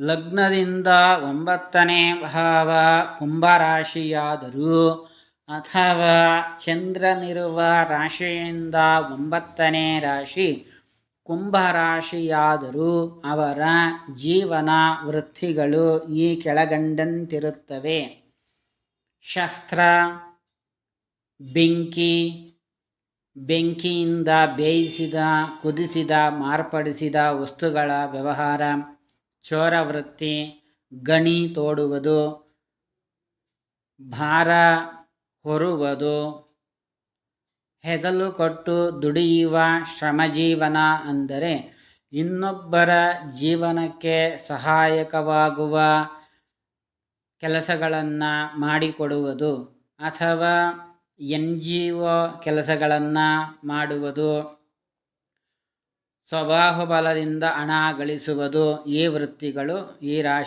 ಲಗ್ನದಿಂದ ಒಂಬತ್ತನೇ ಭಾವ ಕುಂಭರಾಶಿಯಾದರೂ, ಅಥವಾ ಚಂದ್ರನಿರುವ ರಾಶಿಯಿಂದ ಒಂಬತ್ತನೇ ರಾಶಿ ಕುಂಭರಾಶಿಯಾದರೂ, ಅವರ ಜೀವನ ವೃತ್ತಿಗಳು ಈ ಕೆಳಗಂಡಂತಿರುತ್ತವೆ. ಶಸ್ತ್ರ, ಬೆಂಕಿ, ಬೆಂಕಿಯಿಂದ ಬೇಯಿಸಿದ, ಕುದಿಸಿದ, ಮಾರ್ಪಡಿಸಿದ ವಸ್ತುಗಳ ವ್ಯವಹಾರ ಚೋರವೃತ್ತಿ ಗಣಿ ತೋಡುವುದು, ಭಾರ ಹೊರುವುದು, ಹೆಗಲು ಕೊಟ್ಟು ದುಡಿಯುವ ಶ್ರಮಜೀವನ ಅಂದರೆ ಇನ್ನೊಬ್ಬರ ಜೀವನಕ್ಕೆ ಸಹಾಯಕವಾಗುವ ಕೆಲಸಗಳನ್ನು ಮಾಡಿಕೊಡುವುದು ಅಥವಾ ಎನ್ ಜಿ ಒ ಕೆಲಸಗಳನ್ನು ಮಾಡುವುದು. ಸ್ವಬಾಹುಬಲದಿಂದ ಹಣ ಗಳಿಸುವುದು ಈ ವೃತ್ತಿಗಳು ಈ ರಾಶಿ